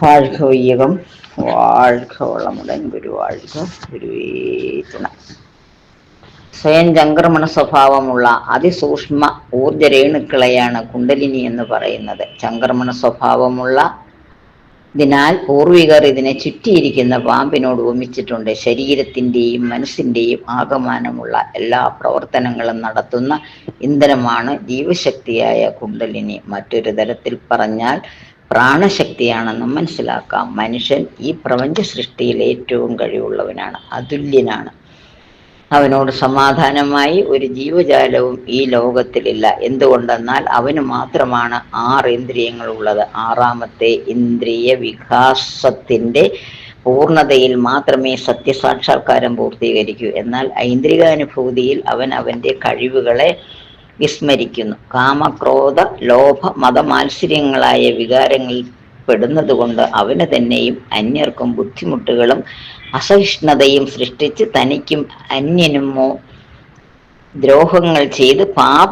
வாழ்க வையகம் வாழ்க வளமுடன் குரு வாழ்க ഗുരുവേചന സ്വയം ചംക്രമണ സ്വഭാവമുള്ള അതിസൂക്ഷ്മ ഊർജ രേണുക്കളെയാണ് കുണ്ടലിനി എന്ന് പറയുന്നത് ചംക്രമണ സ്വഭാവമുള്ള ഇതിനാൽ പൂർവികർ ഇതിനെ ചുറ്റിയിരിക്കുന്ന പാമ്പിനോട് ഉപമിച്ചിട്ടുണ്ട് ശരീരത്തിൻ്റെയും മനസ്സിൻ്റെയും ആകമാനമുള്ള എല്ലാ പ്രവർത്തനങ്ങളും നടത്തുന്ന ഇന്ധനമാണ് ജീവശക്തിയായ കുണ്ടലിനി മറ്റൊരു തരത്തിൽ പറഞ്ഞാൽ പ്രാണശക്തിയാണെന്നും മനസ്സിലാക്കാം. മനുഷ്യൻ ഈ പ്രപഞ്ച സൃഷ്ടിയിൽ ഏറ്റവും കഴിവുള്ളവനാണ് അതുല്യനാണ്. അവനോട് സമാധാനമായി ഒരു ജീവജാലവും ഈ ലോകത്തിലില്ല. എന്തുകൊണ്ടെന്നാൽ അവന് മാത്രമാണ് ആറ് ഇന്ദ്രിയങ്ങൾ ഉള്ളത് ആറാമത്തെ ഇന്ദ്രിയ വികാസത്തിന്റെ പൂർണതയിൽ മാത്രമേ സത്യസാക്ഷാത്കാരം പൂർത്തീകരിക്കൂ. എന്നാൽ ഐന്ദ്രികാനുഭൂതിയിൽ അവൻ അവന്റെ കഴിവുകളെ വിസ്മരിക്കുന്നു. കാമക്രോധ ലോഭ മതമാത്സര്യങ്ങളായ വികാരങ്ങളിൽ പെടുന്നത് കൊണ്ട് അവന് തന്നെയും അന്യർക്കും ബുദ്ധിമുട്ടുകളും അസഹിഷ്ണുതയും സൃഷ്ടിച്ച് തനിക്കും അന്യനുമോ ദ്രോഹങ്ങൾ ചെയ്ത് പാപ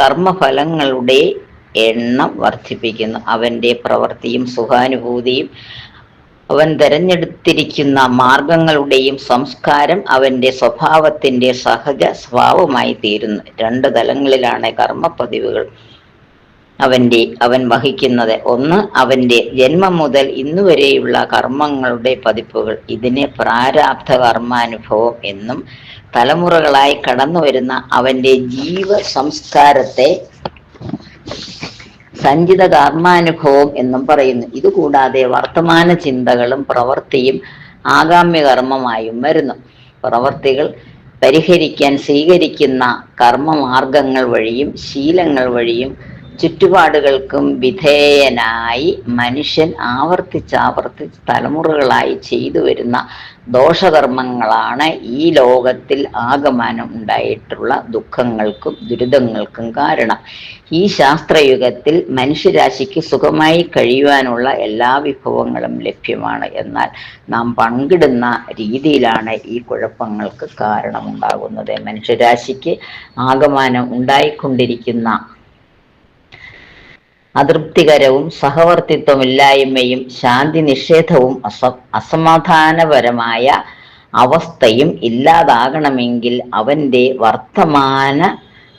കർമ്മഫലങ്ങളുടെ എണ്ണം വർദ്ധിപ്പിക്കുന്നു. അവന്റെ പ്രവൃത്തിയും സുഖാനുഭൂതിയും അവൻ തെരഞ്ഞെടുത്തിരിക്കുന്ന മാർഗങ്ങളുടെയും സംസ്കാരം അവന്റെ സ്വഭാവത്തിന്റെ സഹജ സ്വഭാവമായി തീരുന്നു. രണ്ട് തലങ്ങളിലാണ് കർമ്മപതിവുകൾ അവന്റെ അവൻ വഹിക്കുന്നത്. ഒന്ന് അവന്റെ ജന്മം മുതൽ ഇന്നുവരെയുള്ള കർമ്മങ്ങളുടെ പതിപ്പുകൾ. ഇതിനെ പ്രാരാബ്ധ കർമാനുഭവം എന്നും തലമുറകളായി കടന്നു വരുന്ന അവന്റെ ജീവ സംസ്കാരത്തെ സഞ്ചിത കർമാനുഭവം എന്നും പറയുന്നു. ഇതുകൂടാതെ വർത്തമാന ചിന്തകളും പ്രവൃത്തിയും ആഗാമ്യ കർമ്മമായും വരുന്നു. പ്രവർത്തികൾ പരിഹരിക്കാൻ സ്വീകരിക്കുന്ന കർമ്മമാർഗങ്ങൾ വഴിയും ശീലങ്ങൾ വഴിയും ചുറ്റുപാടുകൾക്കും വിധേയനായി മനുഷ്യൻ ആവർത്തിച്ചാവർത്തിച്ച് തലമുറകളായി ചെയ്തു വരുന്ന ദോഷകർമ്മങ്ങളാണ് ഈ ലോകത്തിൽ ആഗമനം ഉണ്ടായിട്ടുള്ള ദുഃഖങ്ങൾക്കും ദുരിതങ്ങൾക്കും കാരണം. ഈ ശാസ്ത്രയുഗത്തിൽ മനുഷ്യരാശിക്ക് സുഖമായി കഴിയുവാനുള്ള എല്ലാ വിഭവങ്ങളും ലഭ്യമാണ്. എന്നാൽ നാം പങ്കിടുന്ന രീതിയിലാണ് ഈ കുഴപ്പങ്ങൾക്ക് കാരണമുണ്ടാകുന്നത്. മനുഷ്യരാശിക്ക് ആഗമനം ഉണ്ടായിക്കൊണ്ടിരിക്കുന്ന അതൃപ്തികരവും സഹവർത്തിത്വമില്ലായ്മയും ശാന്തി നിഷേധവും അസ അസമാധാനപരമായ അവസ്ഥയും ഇല്ലാതാകണമെങ്കിൽ അവന്റെ വർത്തമാന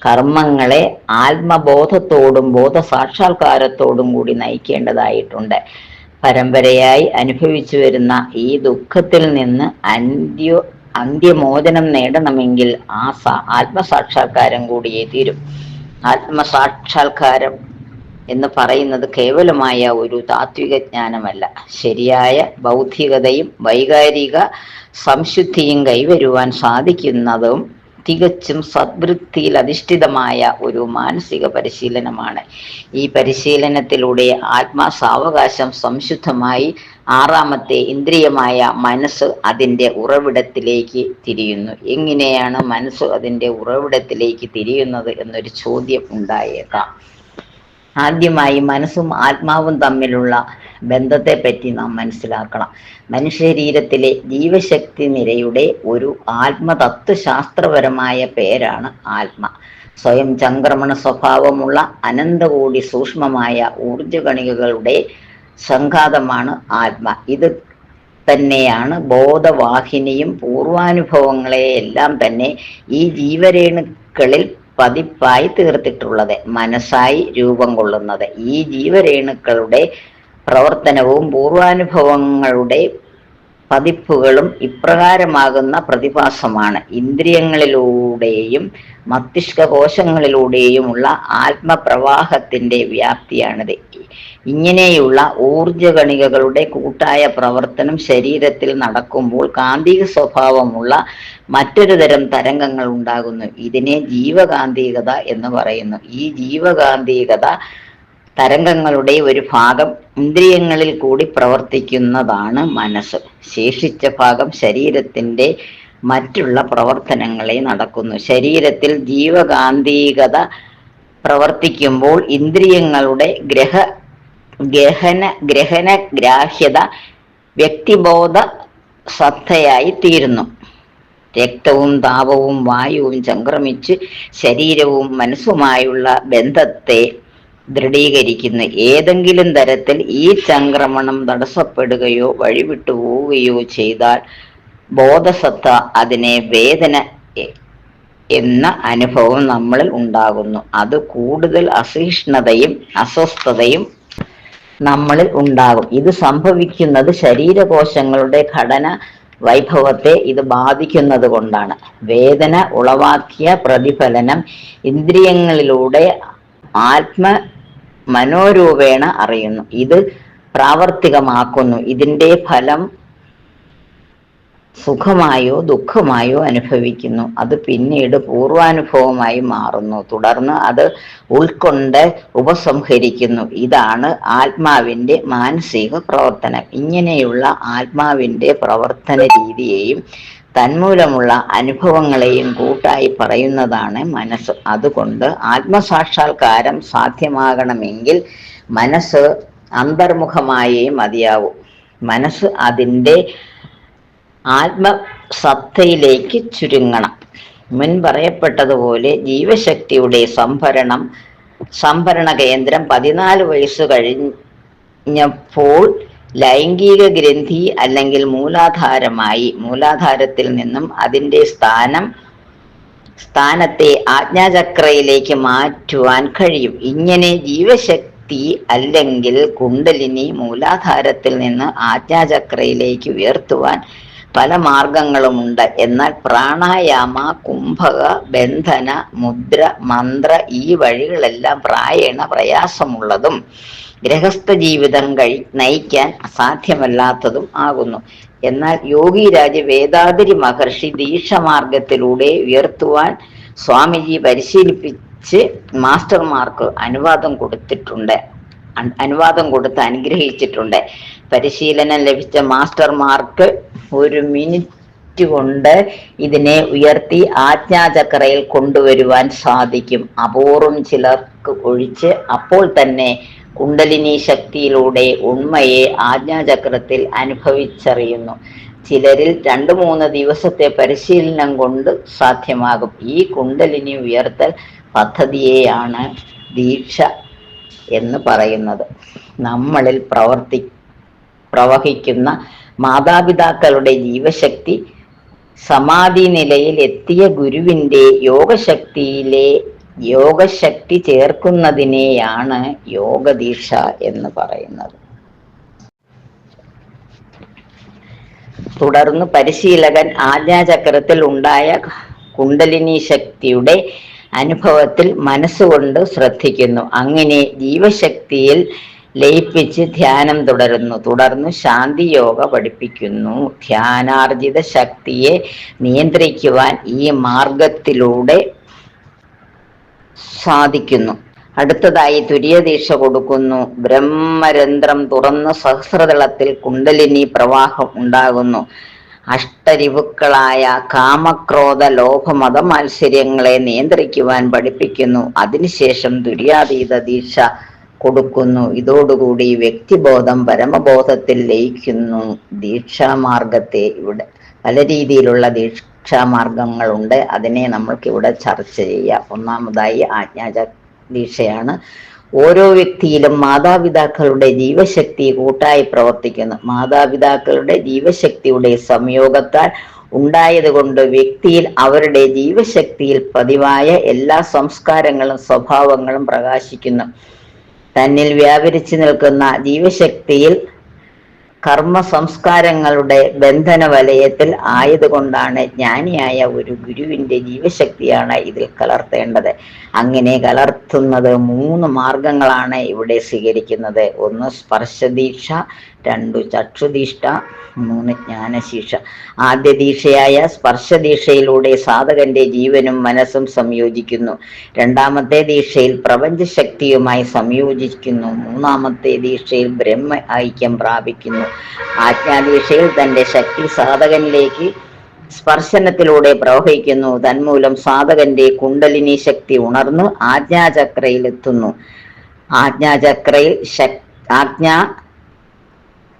കർമ്മങ്ങളെ ആത്മബോധത്തോടും ബോധസാക്ഷാത്കാരത്തോടും കൂടി നയിക്കേണ്ടതായിട്ടുണ്ട്. പരമ്പരയായി അനുഭവിച്ചു വരുന്ന ഈ ദുഃഖത്തിൽ നിന്ന് അന്ത്യോ അന്ത്യമോചനം നേടണമെങ്കിൽ ആ ആത്മസാക്ഷാത്കാരം കൂടിയേ തീരും. ആത്മസാക്ഷാത്കാരം എന്ന് പറയുന്നത് കേവലമായ ഒരു താത്വിക ജ്ഞാനമല്ല. ശരിയായ ബൗദ്ധികതയും വൈകാരിക സംശുദ്ധിയും കൈവരുവാൻ സാധിക്കുന്നതും തികച്ചും സദ്വൃത്തിയിൽ അധിഷ്ഠിതമായ ഒരു മാനസിക പരിശീലനമാണ്. ഈ പരിശീലനത്തിലൂടെ ആത്മാസാവകാശം സംശുദ്ധമായി ആറാമത്തെ ഇന്ദ്രിയമായ മനസ്സ് അതിന്റെ ഉറവിടത്തിലേക്ക് തിരിയുന്നു. എങ്ങനെയാണ് മനസ്സ് അതിന്റെ ഉറവിടത്തിലേക്ക് തിരിയുന്നത് എന്നൊരു ചോദ്യം ഉണ്ടായേക്കാം. ആദ്യമായി മനസ്സും ആത്മാവും തമ്മിലുള്ള ബന്ധത്തെ പറ്റി നാം മനസ്സിലാക്കണം. മനുഷ്യശരീരത്തിലെ ജീവശക്തി നിരയുടെ ഒരു ആത്മതത്വശാസ്ത്രപരമായ പേരാണ് ആത്മ. സ്വയം ചംക്രമണ സ്വഭാവമുള്ള അനന്തകോടി സൂക്ഷ്മമായ ഊർജകണികകളുടെ സംഘാതമാണ് ആത്മ. ഇത് തന്നെയാണ് ബോധവാഹിനിയും പൂർവാനുഭവങ്ങളെയെല്ലാം തന്നെ ഈ ജീവരേണുക്കളിൽ പതിപ്പായി തീർത്തിട്ടുള്ളത് മനസ്സായി രൂപം കൊള്ളുന്നത്. ഈ ജീവരേണുക്കളുടെ പ്രവർത്തനവും പൂർവാനുഭവങ്ങളുടെ പതിപ്പുകളും ഇപ്രകാരമാകുന്ന പ്രതിഭാസമാണ്. ഇന്ദ്രിയങ്ങളിലൂടെയും മസ്തിഷ്ക കോശങ്ങളിലൂടെയുമുള്ള ആത്മപ്രവാഹത്തിന്റെ വ്യാപ്തിയാണിത്. ഇങ്ങനെയുള്ള ഊർജകണികകളുടെ കൂട്ടായ പ്രവർത്തനം ശരീരത്തിൽ നടക്കുമ്പോൾ കാന്തിക സ്വഭാവമുള്ള മറ്റൊരു തരം തരംഗങ്ങൾ ഉണ്ടാകുന്നു. ഇതിനെ ജീവകാന്തികത എന്ന് പറയുന്നു. ഈ ജീവകാന്തികത തരംഗങ്ങളുടെ ഒരു ഭാഗം ഇന്ദ്രിയങ്ങളിൽ കൂടി പ്രവർത്തിക്കുന്നതാണ് മനസ്സ്. ശേഷിച്ച ഭാഗം ശരീരത്തിന്റെ മറ്റുള്ള പ്രവർത്തനങ്ങളെ നടക്കുന്നു. ശരീരത്തിൽ ജീവകാന്തികത പ്രവർത്തിക്കുമ്പോൾ ഇന്ദ്രിയങ്ങളുടെ ഗ്രഹ ഗ്രഹന ഗ്രഹന ഗ്രാഹ്യത വ്യക്തിബോധ ശ്രദ്ധയായി തീരുന്നു. രക്തവും താപവും വായുവും സംക്രമിച്ച് ശരീരവും മനസ്സുമായുള്ള ബന്ധത്തെ ദൃഢീകരിക്കുന്നു ഏതെങ്കിലും തരത്തിൽ ഈ സംക്രമണം തടസ്സപ്പെടുകയോ വഴിവിട്ടു പോവുകയോ ചെയ്താൽ ബോധസത്ത അതിനെ വേദന എന്ന അനുഭവം നമ്മളിൽ ഉണ്ടാകുന്നു. അത് കൂടുതൽ അസഹിഷ്ണുതയും അസ്വസ്ഥതയും നമ്മളിൽ ഉണ്ടാകും. ഇത് സംഭവിക്കുന്നത് ശരീരകോശങ്ങളുടെ ഘടന വൈഭവത്തെ ഇത് ബാധിക്കുന്നത് കൊണ്ടാണ് വേദന ഉളവാക്കിയ പ്രതിഫലനം ഇന്ദ്രിയങ്ങളിലൂടെ ആത്മ മനോരൂപേണ അറിയുന്നു. ഇത് പ്രാവർത്തികമാക്കുന്നു. ഇതിന്റെ ഫലം സുഖമായോ ദുഃഖമായോ അനുഭവിക്കുന്നു. അത് പിന്നീട് പൂർവാനുഭവമായി മാറുന്നു. തുടർന്ന് അത് ഉൾക്കൊണ്ട് ഉപസംഹരിക്കുന്നു. ഇതാണ് ആത്മാവിന്റെ മാനസിക പ്രവർത്തനം. ഇങ്ങനെയുള്ള ആത്മാവിന്റെ പ്രവർത്തന രീതിയെയും തന്മൂലമുള്ള അനുഭവങ്ങളെയും കൂട്ടായി പറയുന്നതാണ് മനസ്സ്. അതുകൊണ്ട് ആത്മസാക്ഷാത്കാരം സാധ്യമാകണമെങ്കിൽ മനസ്സ് അന്തർമുഖമായേ മതിയാവൂ. മനസ്സ് അതിന്റെ ആത്മസത്തയിലേക്ക് ചുരുങ്ങണം. മുൻ പറയപ്പെട്ടതുപോലെ ജീവശക്തിയുടെ സംഭരണം സംഭരണ കേന്ദ്രം പതിനാല് വയസ്സ് കഴിഞ്ഞപ്പോൾ ലൈംഗിക ഗ്രന്ഥി അല്ലെങ്കിൽ മൂലാധാരമായി മൂലാധാരത്തിൽ നിന്നും അതിന്റെ സ്ഥാനം സ്ഥാനത്തെ ആജ്ഞാചക്രയിലേക്ക് മാറ്റുവാൻ കഴിയും. ഇങ്ങനെ ജീവശക്തി അല്ലെങ്കിൽ കുണ്ടലിനി മൂലാധാരത്തിൽ നിന്ന് ആജ്ഞാചക്രയിലേക്ക് ഉയർത്തുവാൻ പല മാർഗങ്ങളുമുണ്ട്. എന്നാൽ പ്രാണായാമ കുംഭക ബന്ധന മുദ്ര മന്ത്ര ഈ വഴികളെല്ലാം പ്രായണ പ്രയാസമുള്ളതും ഗൃഹസ്ഥ ജീവിതം കഴി നയിക്കാൻ അസാധ്യമല്ലാത്തതും ആകുന്നു. എന്നാൽ യോഗിരാജ് വേദാതിരി മഹർഷി ദീക്ഷമാർഗത്തിലൂടെ ഉയർത്തുവാൻ സ്വാമിജി പരിശീലിപ്പിച്ച് മാസ്റ്റർമാർക്ക് അനുവാദം കൊടുത്തിട്ടുണ്ട്. അനുവാദം കൊടുത്ത് അനുഗ്രഹിച്ചിട്ടുണ്ട്. പരിശീലനം ലഭിച്ച മാസ്റ്റർമാർക്ക് ഒരു മിനിറ്റ് കൊണ്ട് ഇതിനെ ഉയർത്തി ആജ്ഞാചക്രയിൽ കൊണ്ടുവരുവാൻ സാധിക്കും. അപൂർവം ചിലർക്ക് ഒഴിച്ച് അപ്പോൾ തന്നെ കുണ്ടലിനി ശക്തിയിലൂടെ ഉണ്മയെ ആജ്ഞാചക്രത്തിൽ അനുഭവിച്ചറിയുന്നു. ചിലരിൽ രണ്ടു മൂന്ന് ദിവസത്തെ പരിശീലനം കൊണ്ട് സാധ്യമാകും. ഈ കുണ്ടലിനി ഉയർത്തൽ പദ്ധതിയെയാണ് ദീക്ഷ എന്ന് പറയുന്നത്. നമ്മളിൽ പ്രവർത്തി പ്രവഹിക്കുന്ന മാതാപിതാക്കളുടെ ജീവശക്തി സമാധി നിലയിൽ എത്തിയ ഗുരുവിന്റെ യോഗശക്തിയിലെ യോഗശക്തി ചേർക്കുന്നതിനെയാണ് യോഗദീക്ഷ എന്ന് പറയുന്നത്. തുടർന്ന് പരിശീലകൻ ആജ്ഞാചക്രത്തിൽ ഉണ്ടായ കുണ്ടലിനി ശക്തിയുടെ അനുഭവത്തിൽ മനസ്സുകൊണ്ട് ശ്രദ്ധിക്കുന്നു. അങ്ങനെ ജീവശക്തിയിൽ ലയിപ്പിച്ച് ധ്യാനം തുടരുന്നു. തുടർന്ന് ശാന്തി യോഗ പഠിപ്പിക്കുന്നു. ധ്യാനാർജിത ശക്തിയെ നിയന്ത്രിക്കുവാൻ ഈ മാർഗത്തിലൂടെ സാധിക്കുന്നു. അടുത്തതായി തുര്യദീക്ഷ കൊടുക്കുന്നു. ബ്രഹ്മരന്ധ്രം തുറന്ന സഹസ്രതലത്തിൽ കുണ്ടലിനി പ്രവാഹം ഉണ്ടാകുന്നു. അഷ്ടരിവുക്കളായ കാമക്രോധ ലോഭമത മാത്സര്യങ്ങളെ നിയന്ത്രിക്കുവാൻ പഠിപ്പിക്കുന്നു. അതിനുശേഷം തുര്യാതീത ദീക്ഷ കൊടുക്കുന്നു. ഇതോടുകൂടി വ്യക്തിബോധം പരമബോധത്തിൽ ലയിക്കുന്നു ദീക്ഷാമാർഗത്തെ ഇവിടെ. പല രീതിയിലുള്ള ദീക്ഷാമാർഗങ്ങളുണ്ട് അതിനെ നമ്മൾക്ക് ഇവിടെ ചർച്ച ചെയ്യാം. ഒന്നാമതായി ആജ്ഞാച ദീക്ഷയാണ്. ഓരോ വ്യക്തിയിലും മാതാപിതാക്കളുടെ ജീവശക്തി കൂട്ടായി പ്രവർത്തിക്കുന്നു. മാതാപിതാക്കളുടെ ജീവശക്തിയുടെ സംയോഗത്താൽ ഉണ്ടായതുകൊണ്ട് വ്യക്തിയിൽ അവരുടെ ജീവശക്തിയിൽ പതിവായ എല്ലാ സംസ്കാരങ്ങളും സ്വഭാവങ്ങളും പ്രകാശിക്കുന്നു. തന്നിൽ വ്യാപരിച്ചു നിൽക്കുന്ന ജീവശക്തിയിൽ കർമ്മ സംസ്കാരങ്ങളുടെ ബന്ധന വലയത്തിൽ ആയതുകൊണ്ടാണ് ജ്ഞാനിയായ ഒരു ഗുരുവിന്റെ ജീവശക്തിയാണ് ഇതിൽ കലർത്തേണ്ടത്. അങ്ങനെ കലർത്തുന്നത് മൂന്ന് മാർഗങ്ങളാണ് ഇവിടെ സ്വീകരിക്കുന്നത്. ഒന്ന് സ്പർശദീക്ഷ രണ്ടു ചക്ഷുദീഷ്ട മൂന്ന് ജ്ഞാനശീഷ ആദ്യ ദീക്ഷയായ സ്പർശദീക്ഷയിലൂടെ സാധകന്റെ ജീവനും മനസ്സും സംയോജിക്കുന്നു. രണ്ടാമത്തെ ദീക്ഷയിൽ പ്രപഞ്ചശക്തിയുമായി സംയോജിക്കുന്നു. മൂന്നാമത്തെ ദീക്ഷയിൽ ബ്രഹ്മ ഐക്യം പ്രാപിക്കുന്നു. ആജ്ഞാദീക്ഷയിൽ തന്റെ ശക്തി സാധകനിലേക്ക് സ്പർശനത്തിലൂടെ പ്രവഹിക്കുന്നു. തന്മൂലം സാധകന്റെ കുണ്ടലിനി ശക്തി ഉണർന്നു ആജ്ഞാചക്രയിൽ എത്തുന്നു ആജ്ഞാചക്രയിൽ ശക് ആജ്ഞ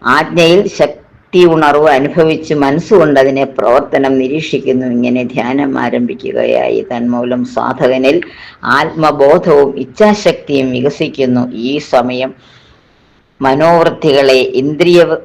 ആജ്ഞയിൽ ശക്തി ഉണർവ് അനുഭവിച്ച് മനസ്സുകൊണ്ട് അതിനെ പ്രവർത്തനം നിരീക്ഷിക്കുന്നു. ഇങ്ങനെ ധ്യാനം ആരംഭിക്കുകയായി. തന്മൂലം സാധകനിൽ ആത്മബോധവും ഇച്ഛാശക്തിയും വികസിക്കുന്നു. ഈ സമയം മനോവൃത്തികളെ ഇന്ദ്രിയ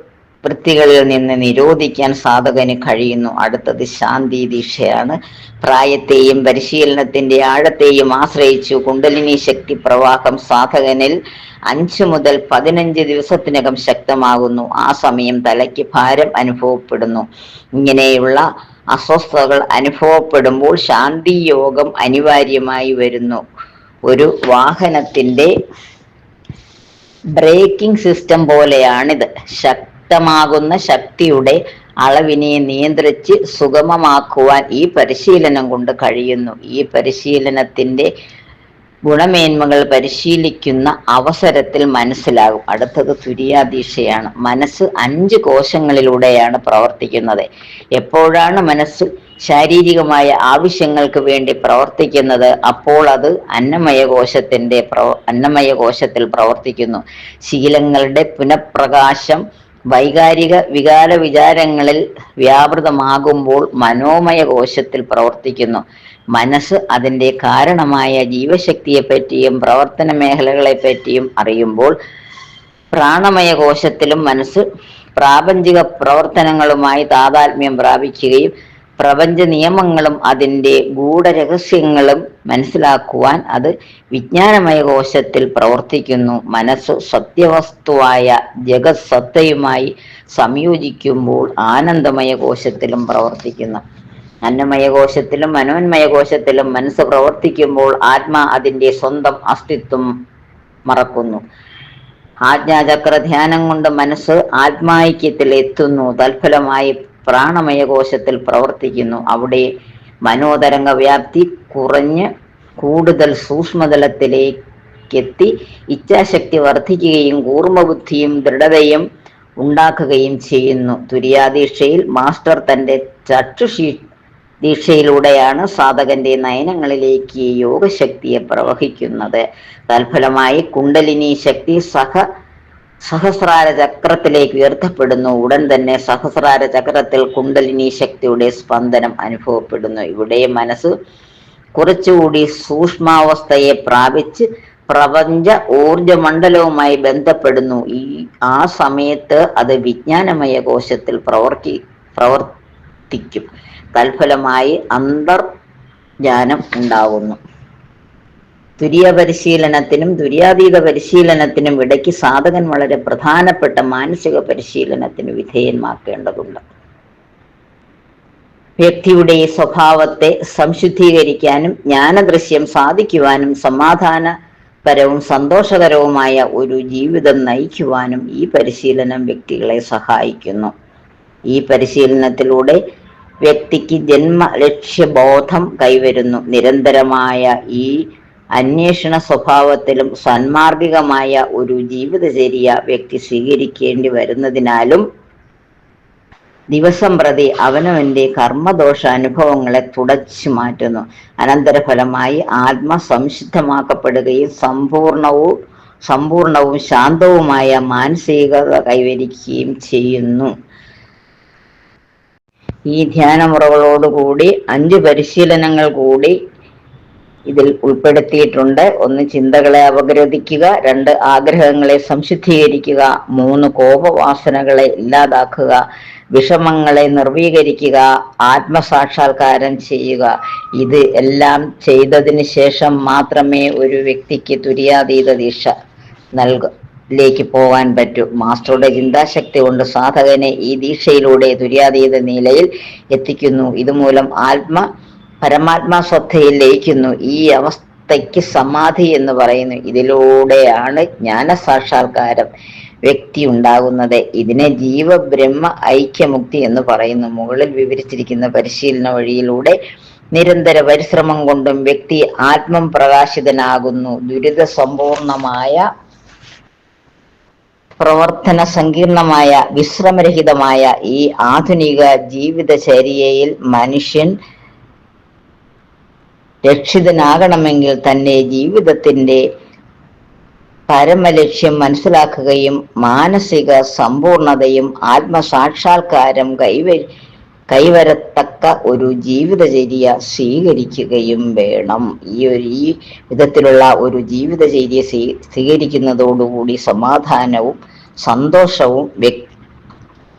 വൃത്തികളിൽ നിന്ന് നിരോധിക്കാൻ സാധകന് കഴിയുന്നു. അടുത്തത് ശാന്തി ദീക്ഷയാണ്. പ്രായത്തെയും പരിശീലനത്തിന്റെ ആഴത്തെയും ആശ്രയിച്ചു കുണ്ടലിനി ശക്തി പ്രവാഹം സാധകനിൽ അഞ്ചു മുതൽ പതിനഞ്ച് ദിവസത്തിനകം ശക്തമാകുന്നു. ആ സമയം തലയ്ക്ക് ഭാരം അനുഭവപ്പെടുന്നു. ഇങ്ങനെയുള്ള അസ്വസ്ഥതകൾ അനുഭവപ്പെടുമ്പോൾ ശാന്തി യോഗം അനിവാര്യമായി വരുന്നു. ഒരു വാഹനത്തിന്റെ ബ്രേക്കിംഗ് സിസ്റ്റം പോലെയാണിത്. ശക്തമാകുന്ന ശക്തിയുടെ അളവിനെ നിയന്ത്രിച്ച് സുഗമമാക്കുവാൻ ഈ പരിശീലനം കൊണ്ട് കഴിയുന്നു. ഈ പരിശീലനത്തിന്റെ ഗുണമേന്മകൾ പരിശീലിക്കുന്ന അവസരത്തിൽ മനസ്സിലാകും. അടുത്തത് തുര്യാദീക്ഷയാണ്. മനസ്സ് അഞ്ച് കോശങ്ങളിലൂടെയാണ് പ്രവർത്തിക്കുന്നത്. എപ്പോഴാണ് മനസ്സ് ശാരീരികമായ ആവശ്യങ്ങൾക്ക് വേണ്ടി പ്രവർത്തിക്കുന്നത്? അപ്പോൾ അത് അന്നമയ കോശത്തിന്റെ പ്രവ അന്നമയ കോശത്തിൽ പ്രവർത്തിക്കുന്നു. ശീലങ്ങളുടെ പുനഃപ്രകാശം വൈകാരിക വികാര വിചാരങ്ങളിൽ വ്യാപൃതമാകുമ്പോൾ മനോമയ കോശത്തിൽ പ്രവർത്തിക്കുന്നു. മനസ്സ് അതിന്റെ കാരണമായ ജീവശക്തിയെ പറ്റിയും പ്രവർത്തന മേഖലകളെ പറ്റിയും അറിയുമ്പോൾ പ്രാണമയ കോശത്തിലും മനസ്സ് പ്രാപഞ്ചിക പ്രവർത്തനങ്ങളുമായി താതാത്മ്യം പ്രാപിക്കുകയും പ്രപഞ്ച നിയമങ്ങളും അതിന്റെ ഗൂഢരഹസ്യങ്ങളും മനസ്സിലാക്കുവാൻ അത് വിജ്ഞാനമയ കോശത്തിൽ പ്രവർത്തിക്കുന്നു. മനസ്സ് സത്യവസ്തുവായ ജഗത്സത്തയുമായി സംയോജിക്കുമ്പോൾ ആനന്ദമയ കോശത്തിലും പ്രവർത്തിക്കുന്നു. അന്നമയ കോശത്തിലും മനോന്മയ കോശത്തിലും മനസ്സ് പ്രവർത്തിക്കുമ്പോൾ ആത്മാ അതിന്റെ സ്വന്തം അസ്തിത്വം മറക്കുന്നു. ആജ്ഞാചക്ര ധ്യാനം കൊണ്ട് മനസ്സ് ആത്മാക്യത്തിൽ എത്തുന്നു തൽഫലമായി പ്രാണമയ കോശത്തിൽ പ്രവർത്തിക്കുന്നു. അവിടെ മനോതരംഗ വ്യാപ്തി കുറഞ്ഞ് കൂടുതൽ സൂക്ഷ്മതലത്തിലേക്കെത്തി ഇച്ഛാശക്തി വർദ്ധിക്കുകയും കൂർമ്മബുദ്ധിയും ദൃഢതയും ഉണ്ടാക്കുകയും ചെയ്യുന്നു. തുര്യാദീക്ഷയിൽ മാസ്റ്റർ തന്റെ ചക്ഷുഷീ ദീക്ഷയിലൂടെയാണ് സാധകന്റെ നയനങ്ങളിലേക്ക് യോഗശക്തിയെ പ്രവഹിക്കുന്നത്. തൽഫലമായി കുണ്ടലിനി ശക്തി സഹ സഹസ്രാര ചക്രത്തിലേക്ക് ഉയർത്തപ്പെടുന്നു. ഉടൻ തന്നെ സഹസ്രാര ചക്രത്തിൽ കുണ്ടലിനി ശക്തിയുടെ സ്പന്ദനം അനുഭവപ്പെടുന്നു. ഇവിടെ മനസ്സ് കുറച്ചുകൂടി സൂക്ഷ്മാവസ്ഥയെ പ്രാപിച്ച് പ്രപഞ്ച ഊർജ മണ്ഡലവുമായി ബന്ധപ്പെടുന്നു. ഈ ആ സമയത്ത് അത് വിജ്ഞാനമയ കോശത്തിൽ പ്രവർത്തി പ്രവർത്തിക്കും. തൽഫലമായി അന്തർജ്ഞാനം ഉണ്ടാകുന്നു. തുര്യ പരിശീലനത്തിനും തുര്യാതീത പരിശീലനത്തിനും ഇടയ്ക്ക് സാധകൻ വളരെ പ്രധാനപ്പെട്ട മാനസിക പരിശീലനത്തിന് വിധേയന്മാക്കേണ്ടതുണ്ട് വ്യക്തിയുടെ സ്വഭാവത്തെ സംശുദ്ധീകരിക്കാനും ജ്ഞാനദൃശ്യം സാധിക്കുവാനും സമാധാനപരവും സന്തോഷകരവുമായ ഒരു ജീവിതം നയിക്കുവാനും ഈ പരിശീലനം വ്യക്തികളെ സഹായിക്കുന്നു. ഈ പരിശീലനത്തിലൂടെ വ്യക്തിക്ക് ജന്മ ലക്ഷ്യബോധം കൈവരുന്നു. നിരന്തരമായ ഈ അന്വേഷണ സ്വഭാവത്തിലും സന്മാർഗികമായ ഒരു ജീവിതചര്യ വ്യക്തി സ്വീകരിക്കേണ്ടി വരുന്നതിനാലും ദിവസം പ്രതി അവനവന്റെ കർമ്മദോഷ അനുഭവങ്ങളെ തുടച്ചു മാറ്റുന്നു. അനന്തരഫലമായി ആത്മ സംശുദ്ധമാക്കപ്പെടുകയും സമ്പൂർണവും സമ്പൂർണവും ശാന്തവുമായ മാനസികത കൈവരിക്കുകയും ചെയ്യുന്നു. ഈ ധ്യാനമുറകളോടുകൂടി അഞ്ച് പരിശീലനങ്ങൾ കൂടി ഇതിൽ ഉൾപ്പെടുത്തിയിട്ടുണ്ട്. ഒന്ന് ചിന്തകളെ അപഗ്രഥിക്കുക രണ്ട് ആഗ്രഹങ്ങളെ സംശുദ്ധീകരിക്കുക മൂന്ന് കോപവാസനകളെ ഇല്ലാതാക്കുക വിഷമങ്ങളെ നിർവീകരിക്കുക ആത്മസാക്ഷാത്കാരം ചെയ്യുക. ഇത് എല്ലാം ചെയ്തതിന് ശേഷം മാത്രമേ ഒരു വ്യക്തിക്ക് തുര്യാതീത ദീക്ഷ നൽക ലേക്ക് പോകാൻ പറ്റൂ. മാസ്റ്ററുടെ ചിന്താശക്തി കൊണ്ട് സാധകനെ ഈ ദീക്ഷയിലൂടെ തുര്യാതീത നിലയിൽ എത്തിക്കുന്നു. ഇതുമൂലം ആത്മ പരമാത്മാ ശ്രദ്ധയിൽ ലയിക്കുന്നു. ഈ അവസ്ഥയ്ക്ക് സമാധി എന്ന് പറയുന്നു. ഇതിലൂടെയാണ് ജ്ഞാന സാക്ഷാത്കാരം വ്യക്തി ഉണ്ടാകുന്നത്. ഇതിനെ ജീവബ്രഹ്മ ഐക്യമുക്തി എന്ന് പറയുന്നു. മുകളിൽ വിവരിച്ചിരിക്കുന്ന പരിശീലന വഴിയിലൂടെ നിരന്തര പരിശ്രമം കൊണ്ടും വ്യക്തി ആത്മം പ്രകാശിതനാകുന്നു. ദുരിത സമ്പൂർണമായ പ്രവർത്തന സങ്കീർണമായ വിശ്രമരഹിതമായ ഈ ആധുനിക ജീവിതചര്യയിൽ മനുഷ്യൻ രക്ഷിതനാകണമെങ്കിൽ തന്നെ ജീവിതത്തിന്റെ പരമലക്ഷ്യം മനസ്സിലാക്കുകയും മാനസിക സമ്പൂർണതയും ആത്മസാക്ഷാത്കാരം കൈവരി കൈവരത്തക്ക ഒരു ജീവിതചര്യ സ്വീകരിക്കുകയും വേണം. ഈ ഒരു ഈ വിധത്തിലുള്ള ഒരു ജീവിതചര്യ സ്വീ- സ്വീകരിക്കുന്നതോടുകൂടി സമാധാനവും സന്തോഷവും വ്യക്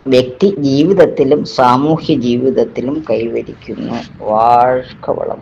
വ്യക്തി ജീവിതത്തിലും സാമൂഹ്യ ജീവിതത്തിലും കൈവരിക്കുന്നു. വാഴ്ക്കവളം.